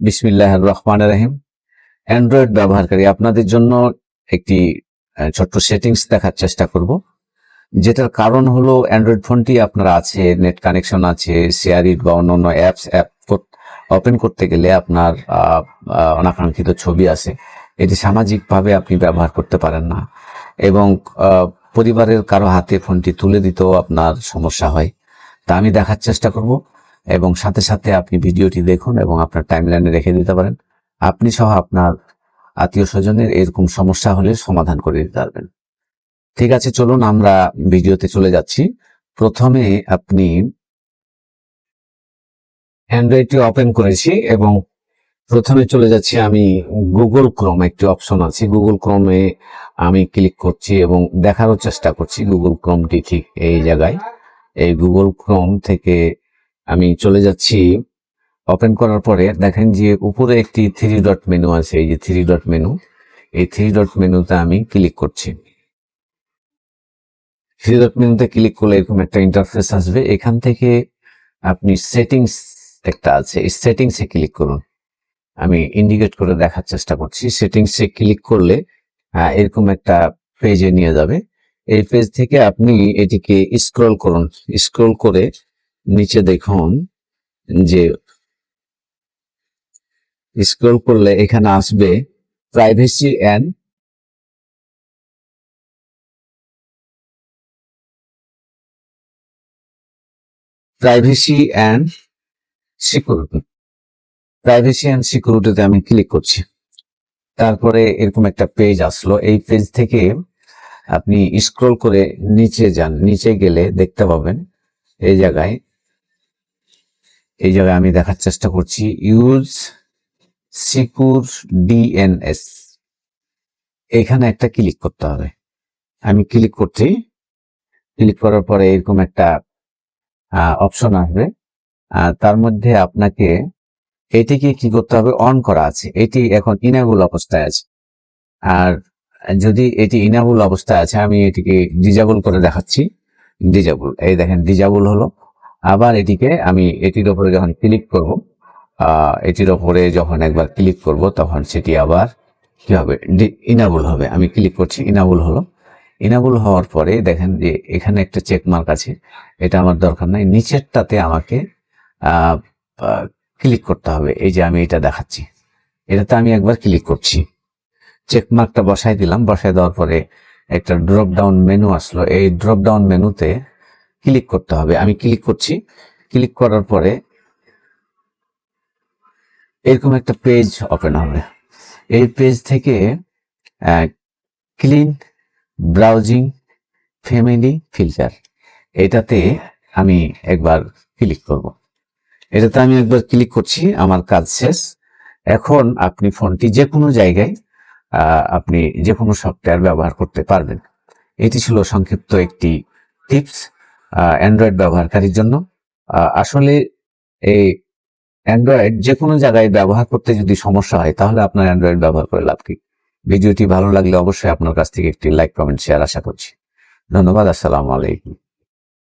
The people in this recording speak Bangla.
বিসমিল্লাহ রহমান রহিম। অ্যান্ড্রয়েড ব্যবহারকারী, আপনাদের জন্য একটি ছোট্ট সেটিংস দেখার চেষ্টা করব। যেটার কারণ হলো অ্যান্ড্রয়েড ফোনটি আপনার আছে নেট কানেকশন আছে শেয়ারিট বা অন্যান্য অ্যাপস অ্যাপ ওপেন করতে গেলে আপনার অনাকাঙ্ক্ষিত ছবি আছে। এটি সামাজিকভাবে আপনি ব্যবহার করতে পারেন না। এবং পরিবারের কারও হাতে ফোনটি তুলে দিতেও আপনার সমস্যা হয়। তা আমি দেখার চেষ্টা করব। এবং সাথে সাথে আপনি ভিডিওটি দেখুন এবং আপনার টাইমলাইনে রেখে দিতে পারেন। আপনি সহ আপনার আত্মীয় স্বজনের এরকম সমস্যা হলে সমাধান করে দিতে পারবেন। ঠিক আছে, চলুন আমরা ভিডিওতে চলে যাচ্ছি। প্রথমে আপনি অ্যান্ড্রয়েডটি ওপেন করেছি এবং প্রথমে চলে যাচ্ছি আমি গুগল ক্রোম একটি অপশন আছে। গুগল ক্রোমে আমি ক্লিক করছি এবং দেখারও চেষ্টা করছি গুগল ক্রোমটি ঠিক এই জায়গায়। এই গুগল ক্রোম থেকে আমি চলে যাচ্ছি। ওপেন করার পরে দেখেন যে উপরে একটি থ্রি ডট মেনু আছে, এই যে থ্রি ডট মেনু এই থ্রি ডট মেনুতে আমি ক্লিক করছি। থ্রি ডট মেনুতে ক্লিক করলে এরকম একটা ইন্টারফেস আসবে। এখান থেকে আপনি সেটিংস একটা আছে, এই সেটিংসে ক্লিক করুন। আমি ইন্ডিকেট করে দেখার চেষ্টা করছি। সেটিংসে ক্লিক করলে এরকম একটা পেজে নিয়ে যাবে। এই পেজ থেকে আপনি এটিকে স্ক্রল করুন। স্ক্রল করে নিচে দেখুন যে স্ক্রল করলে এখানে আসবে privacy and privacy and security privacy and সিকিউরিটিতে আমি ক্লিক করছি। তারপরে এরকম একটা পেজ আসলো। এই পেজ থেকে আপনি স্ক্রল করে নিচে যান। নিচে গেলে দেখতে পাবেন এই জায়গায় এই জায়গায় আমি দেখার চেষ্টা করছি। ইউজ সিকিউর ডিএনএস এখানে একটা ক্লিক করতে হবে। আমি ক্লিক করছি। ক্লিক করার পরে এরকম একটা অপশন আসবে। তার মধ্যে আপনাকে এটিকে কি করতে হবে? অন করা আছে। এটি এখন ইনাবল অবস্থায় আছে। আর যদি এটি ইনাবল অবস্থায় আছে, আমি এটিকে ডিজাবল করে দেখাচ্ছি। ডিজাবল এই দেখেন ডিজাবল হলো। আবার এটিকে আমি এটির উপরে যখন ক্লিক করব এটির উপরে যখন একবার ক্লিক করব, তখন সেটি আবার কি হবে? ইনাবল হবে। আমি ক্লিক করছি ইনাবল হলো। ইনাবল হওয়ার পরে দেখেন যে এখানে একটা চেক মার্ক আছে। এটা আমার দরকার নাই। নিচেরটাতে আমাকে ক্লিক করতে হবে। এই যে আমি এটা দেখাচ্ছি। এটাতে আমি একবার ক্লিক করছি। চেক মার্কটা বসাই দিলাম। বসাই দেওয়ার পরে একটা ড্রপ ডাউন মেনু আসলো। এই ড্রপ ডাউন মেনুতে ক্লিক করতে হবে। আমি ক্লিক করছি। ক্লিক করার পরে এরকম একটা পেজ ওপেন হবে। এই পেজ থেকে ক্লিন ব্রাউজিং ফ্যামিলি ফিল্টার এটাতে আমি একবার ক্লিক করব। এটাতে আমি একবার ক্লিক করছি, আমার কাজ শেষ। এখন আপনি ফোনটি যে কোনো জায়গায় আপনি যে কোনো সফটওয়্যার ব্যবহার করতে পারবেন। এটি ছিল সংক্ষিপ্ত একটি টিপস। অ্যান্ড্রয়েড ব্যবহারকারীর জন্য। আসলে এই অ্যান্ড্রয়েড যে কোনো জায়গায় ব্যবহার করতে যদি সমস্যা হয়, তাহলে আপনার অ্যান্ড্রয়েড ব্যবহার করে লাভ কি? ভিডিওটি ভালো লাগলে অবশ্যই আপনার কাছ থেকে একটি লাইক কমেন্ট শেয়ার আশা করছি। ধন্যবাদ, আসসালামু আলাইকুম।